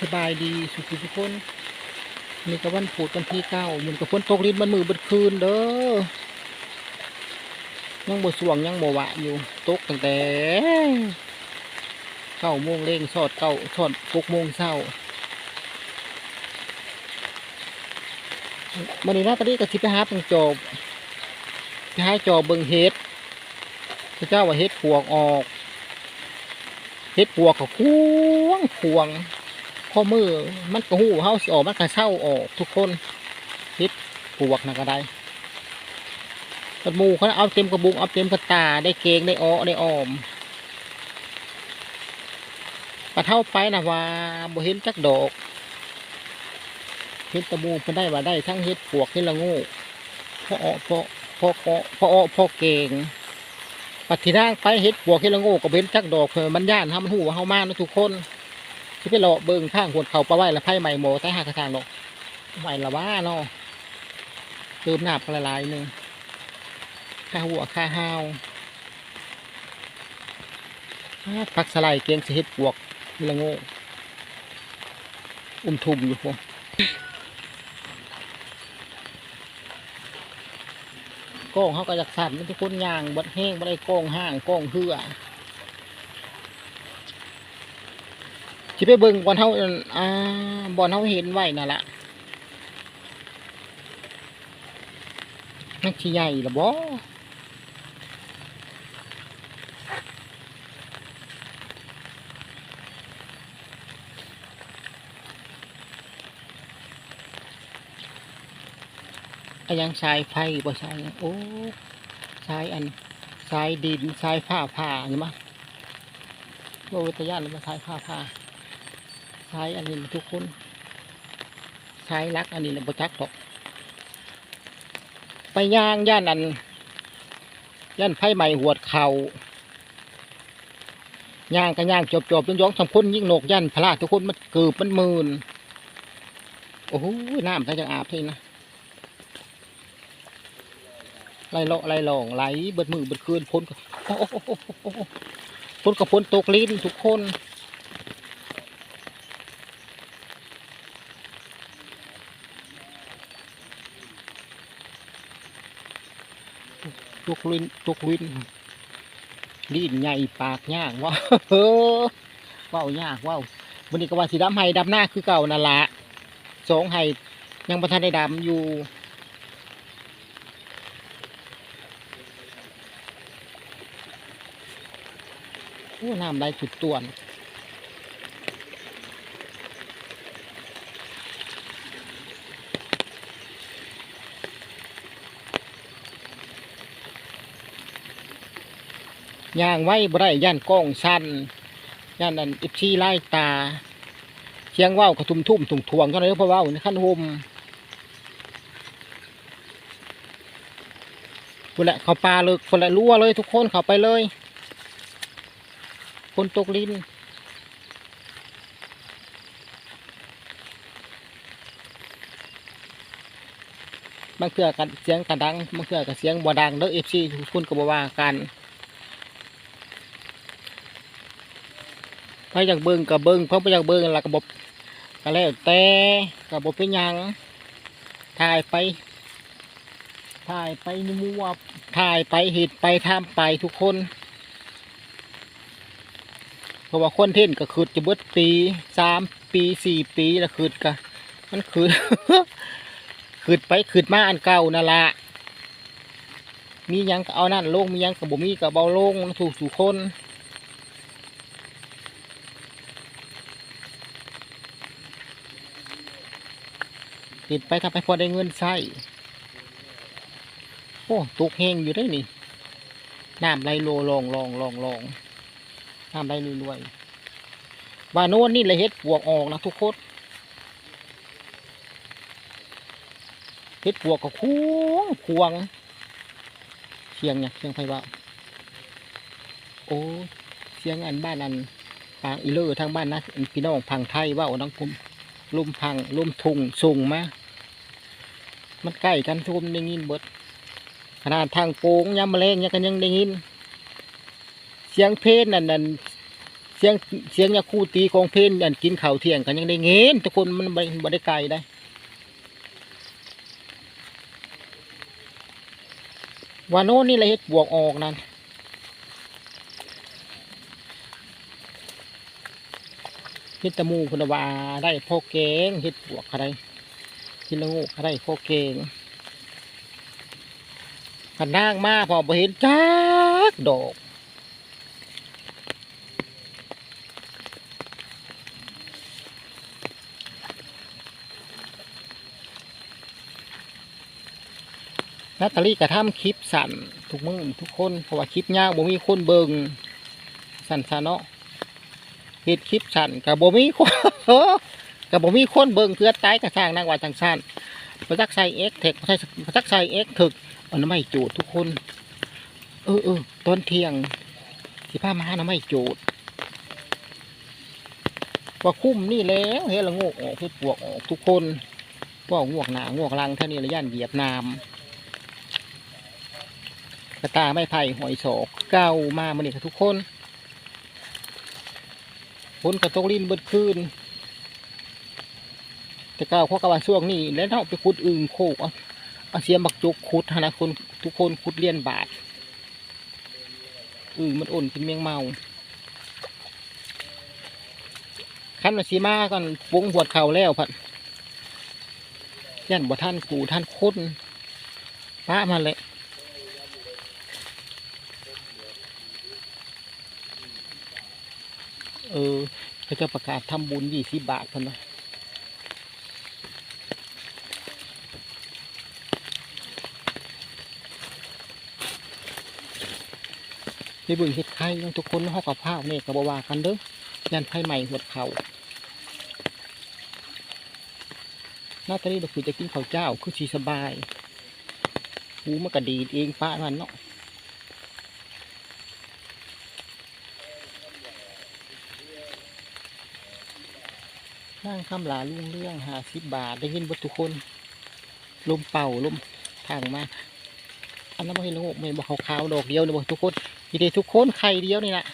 สบายดีสุขทุกคนนี่ก็วันผูดวันที่เก้ามันก็ฝนตกลิ้นมันมือบิดคืนเด้อยังบ่สวงยังบ่หวะอยู่ตกตั้งแต่เก้าโมงเร่งสอดเก้าสอดหกโมงเช้ามันนี้นะตอนนี้ก็สิไปหาตังจอบไปหาจอบเบิงเฮ็ดพระเจ้าว่าเฮ็ดปวกออกเฮ็ดปวกก็ควงควง ข้อมือมันก็หูเฮาสิออกมันก็เศร้าออกทุกคนเฮ็ดปวกนะก็ได้กระมูเขาเอาเต็มกระบุงเอาเต็มกระตาได้เกงได้อ้อได้ออมปะเท่าไปนะว่าบ่เห็นจักดอกเฮ็ดตะมูเพิ่นได้ว่าได้ทั้งเฮ็ดปวกเฮ็ดละงูพออ้อพอพอพอพออ้อพอเกงปัดที่ร่างไปเฮ็ดปวกเฮ็ดละง่ก็เบ้นจักดอกเพิ่นมันย่านทำมันหูว่าเฮามาเนะทุกคน สิไปเลาะเบิ่งข้างหวดเขาปลาไว้ละไผใหม่โมใต้หากระทางดอกไว้ละว่าเนาะเติมหน้ำกันละลายหนึ่งค่าหัวค่าห้าวอ้าผักสไลด์เกียงสิเฮ็ดปวกเฮ็ดละโง่อุ้มทุ่มอยู่พวกโก้งเขาก็จากสั่นมันทุกคนย่างบดแห้งบ่ได้โก้งห้างโก้งเหือ สิไปเบิ่งบอลเฮาอั่นอ่าบอลเฮาเห็นไว้นั่นละนักสิใหญ่ละบ่อะยังสายไฟบ่ใช่โอ้สายอันสายดินสายผ้าผ้านี่มั้งโลวิทยาหรือมาสายผ้าผ้า สายอันนี้ทุกคนสายลักอันนี้นะบ่จักดอกไปย่างย่านอันย่านไผ่ใหม่หวดเขาย่างกันย่างจบจบย้องๆทำพ้นยิ่งโหนกย่านพลาดทุกคนมันเกือบมันมืนโอ้โหน้ำถ้าจะอาบที่นะไหลเลาะไหลหลองไหลเบิดมือเบิดคืนพ้นก็พ้นกับพ้นตกลิ้นทุกคน ทุกลินทุกลินลิ้นใหญ่ปากยากว้าว้าวยากว้าววันนี้ก็ว่าสีดำไห้ดำหน้าคือเก่านั่นละสองไห้ยังประทันได้ดำอยู่โอ้น้ำได้จุดต่วน ย่างไว้บ่ได้ย่านกล้องสั้นย่านอันอิชีไล่ตาเชียงว่าวกระทุ่มทุ่มถุงทวงเท่านั้นเพราะว่าวในขั้นห่มคนแหละเขาปลาเลยคนแหละรั่วเลยทุกคนเขาไปเลย คนตกลิ้นบางเทื่อกันเสียงกันดังบางเทื่อกับเสียงบ่ดังเด้อเอฟซีทุกคนก็บ่ว่ากัน ถ้าอยากเบิ่งกับเบิ่งเพราะไม่อยากเบิ่งแล้วก็บบก็แล้วแต่กับบเป็นยังถ่ายไป ถ่ายไปนมัวถ่ายไปเห็ดไปทำไปทุกคนเพราะว่าคนเท่นก็คือจะเบิดปีสามปีสี่ปีแล้วคืดก็มันคือคืดไปคืดมาอันเก่านั่นละมียังเอานั่นลงมียังก็บ่มีก็เบาลงถูกถูกคน ติดไปทำไปพอได้เงินใช้โอ้ตกแห้งอยู่ได้นี่น้ำไหลโลลองลองลองลองน้ำไหลรวยๆว่าโน่นนี่เลยเฮ็ดปวกออกนะทุกคนเฮ็ดปวกก็ควงควงเชียงเนี่ยเชียงไฟว่าโอ้เชียงอันบ้านอันปางอีเลอร์ทางบ้านนะอันพี่น้องพังไทยว่าอนังคุมลุ่มพังลุ่มทุงส่งมา มันใกล้กันทุกคนได้ยินเบิดขนาดทางโป่งยามแมลงยังกันยังได้ยิน เสียงเพลงนั่นนั่นเสียงเสียงยาคู่ตีกองเพลนอันกินข้าวเที่ยงกันยังได้เงินทุกคนมันบ่บ่ได้ไกลได้วาโน่นนี่แหละเฮ็ดบวกออกนั่นเฮ็ดตะมูคุณว่าได้พ่อแกงเฮ็ดบวกอะไร กินลอะไรพ่อแกงกันนางมาพอบ่เห็นจักดอกนาตาลีกระทำคลิปสั่นทุกมือทุกคนเพราะว่าคลิปยาวบ่มีคนเบิงสั่นซะเนาะเฮ็ดคลิปสั่นกับบ่มีคน กับบ่มีคนเบิงเพื่อตายกระสร้างนางว่าจังซั่นประจักษ์ใส่เอ็กเทคประจักษ์ใส่เอ็กถึกเอาน้ำไม่จูดทุกคน เออเออตอนเที่ยงสิพามาหาน้ำไม่จูดว่าคุ้มนี่แล้วเฮ็ดละโงกออกเฮ็ดปวกออกทุกคนพว่าง่วงหนางวกลังท่านี้ละย่านเหยียบน้ำกระตาไม่ไผ่หอยโศกเก้ามามันนี่กับทุกคนฝนกระตกลิ้นเบิดคืน แต่เก้าเพราะกระว่าช่วงนี้แล้วเนาไปขุดอึ่งโคกเอาเสียมบักจุกขุดนนะคนทุกคนขุดเลียนบาทอึ่งมันอ่นกินเมียงเมาขั้นมาสีมาก่อนปรุงบวดเข่าแล้วพัดย่านบ่ท่านกูท่านคนป้ามาเลยเออเขาจะประกาศทำบุญยี่สิบบาทพันนะ นี่เบึงเฮ็ดไข่ทุกคนเนาะเฮากับภาพนี่กับบว่ากันเด้อยันไฟใหม่หัวเขาหน้าตานี้เราคือจะกินข้าวเจ้าคือสีสบายหูมันก็ดีเองป้ามันเนาะนั่งคำลาลุงเรื่องหาสิบบาทได้ยินบทุกคน ลมเป่าลมทางมาอันนั้นไม่เห็นโลกไม่บอกขาวๆดอกเดียวเลยบอกทุกคน ยีเดทุกคนไข่เดียวนี่นะ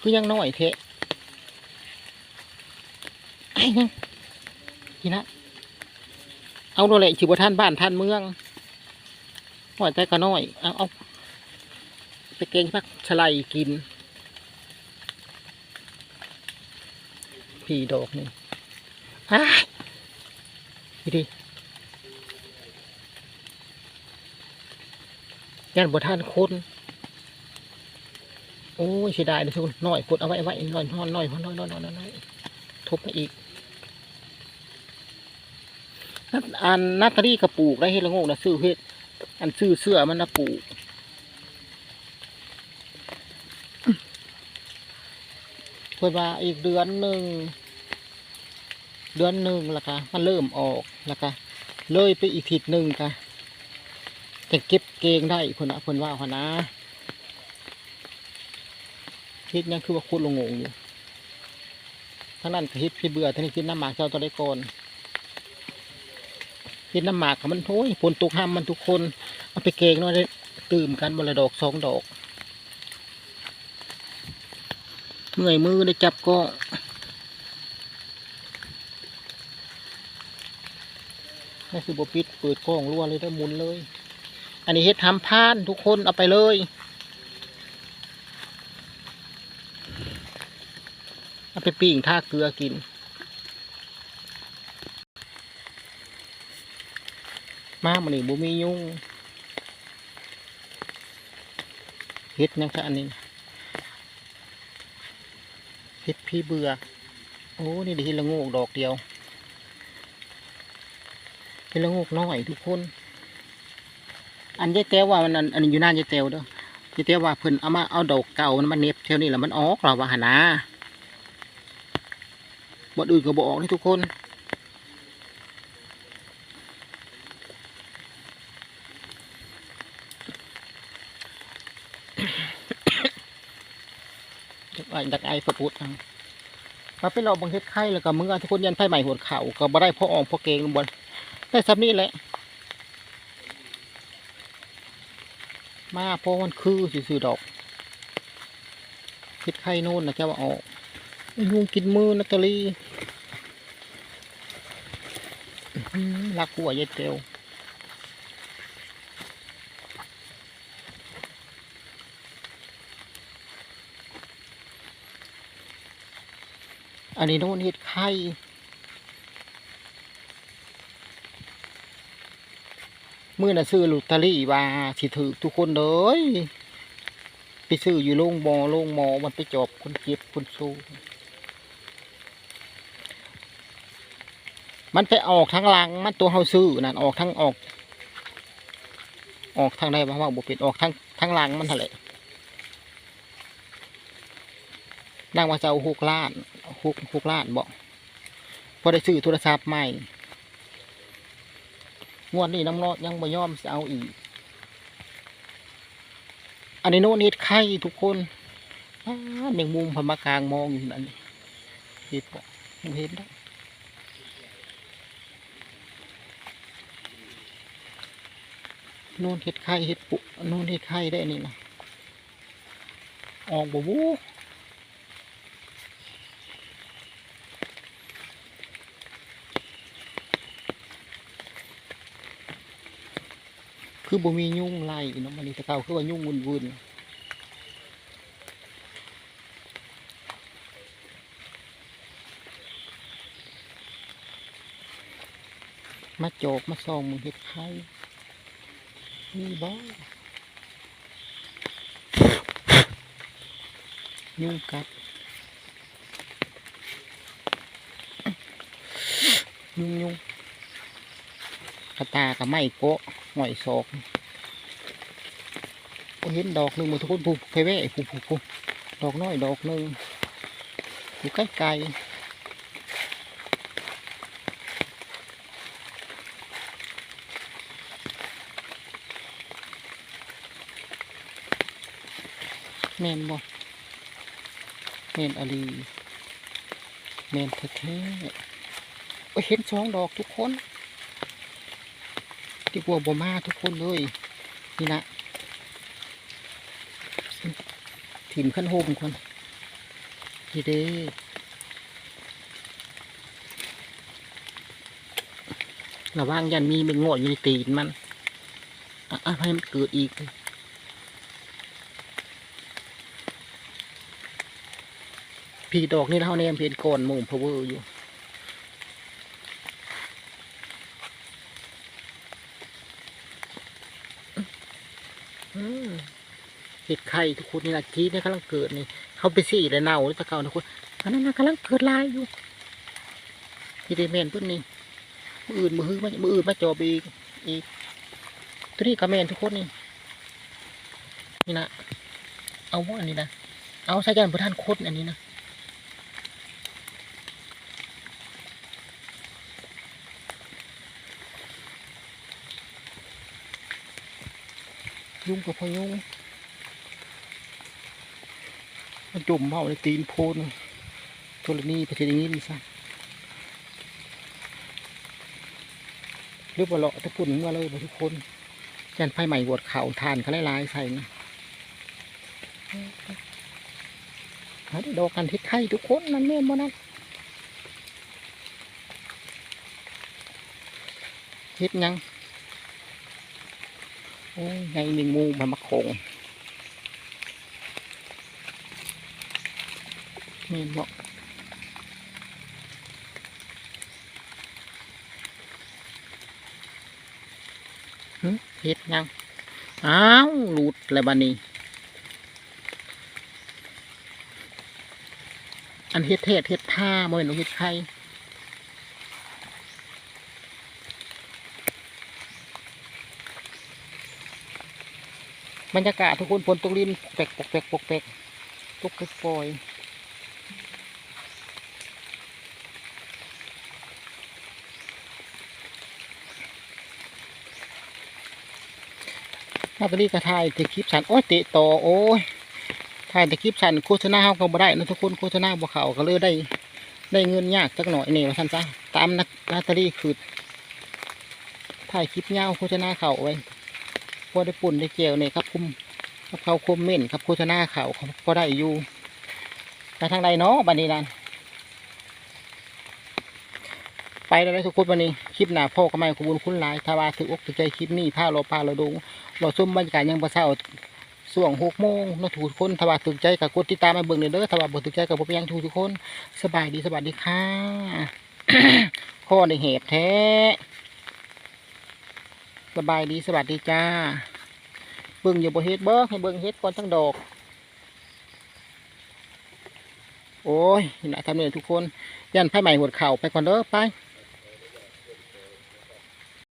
คือยังน้อยเทะไอ้ยังนี่นะเอาโดนเลยชิบท่านบ้านท่านเมืองหอยใจก็น้อยเอาเอาไปเกงพักชไลกินผีดอกนี่อ้ายนี่ดิยันบท่านคน โอ้ยเสียดายเลยทุกคนน่อยกดเอาไว้ไว้น่อยน้อยน่อยน่อยน่อยน่อยน่อยทบมาอีกนัดอันนัตรีกระปูกได้เฮ็ดละงกนะซื้อเฮ็ดอันซื้อเสื้อมันนะปูกเพื่อมาอีกเดือนหนึ่งเดือนหนึ่งละค่ะมันเริ่มออกละค่ะเลยไปอีกทิศหนึ่งค่ะจะเก็บเกงได้คนละคนว่าคนนะ ทิศยังคือว่าคุดลงงงอยู่ทั้งนั้นก็ฮิตพี่เบื่อทั้งนี้ทิศน้ำหมากเจ้าตัวได้ก่อนทิศน้ำหมากมันโอ้ยฝนตกห้ามมันทุกคนเอาไปเกงน่อยได้ตื่มกันบนละดอกสองดอกเมื่อยมือได้จับก็นี่คือบปิดเปิดกล้องรั่วเลยได้มุนเลย อันนี้เฮ็ดทำพานทุกคนเอาไปเลย เอา ไปปิ้งท่าเกลือกินมามันนี่บ่มียุ่งเฮ็ดยังคะอันนี้เฮ็ดพี่เบื่อ โอ้นี่ด้เฮ็ดละโงกดอกเดียวเป็นละโงกน้อยทุกคน อันยายแต้วว่ามันอันอันนี้อยู่หน้ายายแต้วเด้อยายแต้วว่าเพิ่นเอามาเอาดอกเก่ามันมาเน็บแถวนี้แล้วมันออกเราว่าหนน บ่อื่นก็บอกนี่ทุกคน ไอ้ดักไอ้พระพุทธอะมาไปรอบังเฮ็ดไข่แล้วก็มึงอะทุกคนยันไฟใหม่หัวเข่าก็บ่ได้พ่ออองพ่อเกงลงบนได้ซ้ำนี่แหละ มาเพราะมันคือสื่อดอกเฮ็ดไข่โน่นนะเจ้าว่าออกยุงกินมือนาตาลีอื้อหือ รักหัวย็ดเตียวอันนี้โน่นเฮ็ดไข่เมื่อน่ะซื้อลอตเตอรี่ว่าสิถือทุกคนเลยไปซื้ออยู่โรงบอโรงหมอมันไปจอบคนเจ็บคนสู้ มันไปออกทางหลังมันตัวเฮาซื้อนั่นออกทางออก ออกทางใดบ้างว่าบ่เป็นออกทางทางหลังมันทะเลนางว่าจะเอาหกล้านหกหกล้านบอกพอได้ซื้อโทรศัพท์ใหม่งวดนี้น้ำรอดยังบ่ยอมจะเอาอีก อันนี้โน่นเฮ็ดไข่ทุกคนอ้าหนึ่งมุมพมากลางมองอยู่นั่นเห็ดบ่เห็นได้ น่นเฮ็ดไข่เฮ็ดปุโน่นเฮ็ดไข่ได้นี่นะออกบ่บูคือบ่มียุ่งไล่เนาะมันนี่ตะเกาคือว่ายุ่งวุ่นๆมาโจกมาส่องมึงเห็ดไข่ นี่บ่ยุ่งกัดยุ่งยุ่งกระตากับไม้โกะหอยศอกโอ้เห็นดอกหนึ่งหมดทุกคนผูกไปแว่ผูกผูกผูกดอกน้อยดอกหนึ่งอยู่ใกล้ไกล แมนบ่แมนอะไรแมนแท้ๆโอ้เห็นสองดอกทุกคนที่บัวบ่มาทุกคนเลย นี่นะถิ่มขั้นโฮมคนนี่เด้ระว่างยันมีเป็นง่อยู่ในตีนมันอะอะให้มันเกิดอีก ผีดอกนี่เท่านี้เพียนก่อนหมุมพะเวอร์อยู่อืมเห็ดไข่ทุกคนนี่นะกี้นี่กำลังเกิดนี่เขาไปสี่แล้วเน่าแล้วตะเกาทุกคนอันนั้นนะกำลังเกิดลายอยู่ที่ได้แมนเพิ่นนี่มืออื่นมือฮื้อมามืออื่นมาจอบอีกอีกตัวนี้ก็แมนทุกคนนี่นี่นะเอาว่าอันนี้นะเอาใส่ยันพระท่านโคตรอันนี้นะ ยุ่งกับพยุงมันจมเมาในตีนโพนโทรณีไปทีนี้นี่ซะเรียกว่าเลาะตะปุ่นมาเลยบ่ทุกคนยันไฟใหม่บวดเข่าทานเขาไล่ลายใส่นะหาดดอกกันทิศไทยทุกคนมันแม่นบ่นั่นเฮ็ดยัง โอ้ยไงหนึ่งมูมันมาโคงเมนบอกเฮ็ดยัง อ้าวหลุดแล้วบันนี้ อันเฮ็ดเทศเฮ็ดท่าโมเห็นเฮ็ดใค บรรยากาศทุกคนฝนตกลินแปกแปกแปกปกแปกตกปล่อยๆนาตาลีกระทายแต่คลิปสันโอ้ยเตะต่อโอ้ยถ่ายแต่คลิปสันโฆษณาเขาก็บ่ได้นะทุกคนโฆษณาบ่เขาก็เลยได้ ได้เงินยากจักหน่อยนี่ว่าท่านจ้าตามนักนาตาลีคือถ่ายคลิปยาโฆษณาเขาไว้ พอได้ปุ่นได้เจียวเนี่ยครับคุมครับเขาคมเม่นครับโฆษณาเขาเขาก็ได้อยู่ไปทางใดเนาะบัดนี้นั่นไปแล้วทุกคนวันนี้คลิปหน้าพ่อก็ไม่ขอบคุญคุณหลายถ้าวาถืออกถือใจคลิปนี้พาเราพาเราดูเราซุ่มบรรยากาศยังประเช้าส่วงหกโมงเนาะทุกคนถ้าวาถือใจกับกดติดตามมาเบิ่งเด้อถ้าว่าบ่ถือใจกับบ่เป็นหยังทุกทุกคน สบายดีสวัสดีค่ะข้อในเหตุแท้ สบายดีสวัสดีจ้า เบิ่งอยู่บ่เฮ็ดเบิ่งให้เบิ่งเฮ็ดก่อนทั้งดอก โอ้ยนี่แหละทำเนี่ยทุกคน ยันไพ่ใหม่หดเข่าไปก่อนเด้อไป